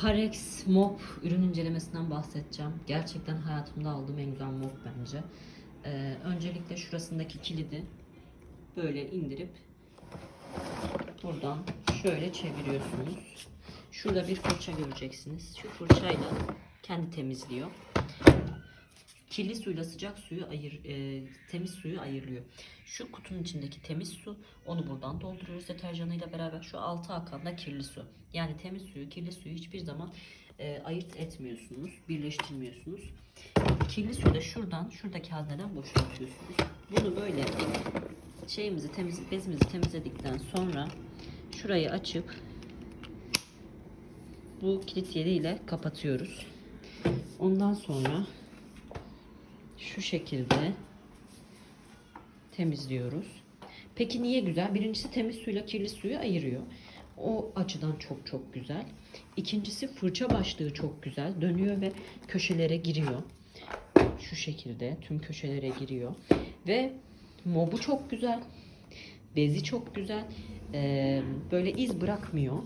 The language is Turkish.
Parex mop ürün incelemesinden bahsedeceğim. Gerçekten hayatımda aldığım en güzel mop bence. Ee, öncelikle şurasındaki kilidi böyle indirip buradan şöyle çeviriyorsunuz. Şurada bir fırça göreceksiniz. Şu fırçayla kendi temizliyor. Kirli suyla sıcak suyu ayır, e, temiz suyu ayırıyor. Şu kutunun içindeki temiz su, onu buradan dolduruyoruz deterjanıyla beraber. Şu altı akan da kirli su. Yani temiz suyu, kirli suyu hiçbir zaman e, ayırt etmiyorsunuz, birleştirmiyorsunuz. Kirli suyu da şuradan, şuradaki hazneden boşaltıyorsunuz. Bunu böyle şeyimizi temiz, bezimizi temizledikten sonra şurayı açıp bu kilit yeriyle kapatıyoruz. Ondan sonra şu şekilde temizliyoruz. Peki niye güzel? Birincisi temiz suyla kirli suyu ayırıyor. O açıdan çok çok güzel. İkincisi fırça başlığı çok güzel. Dönüyor ve köşelere giriyor. Şu şekilde tüm köşelere giriyor. Ve mobu çok güzel. Bezi çok güzel. Ee, böyle iz bırakmıyor.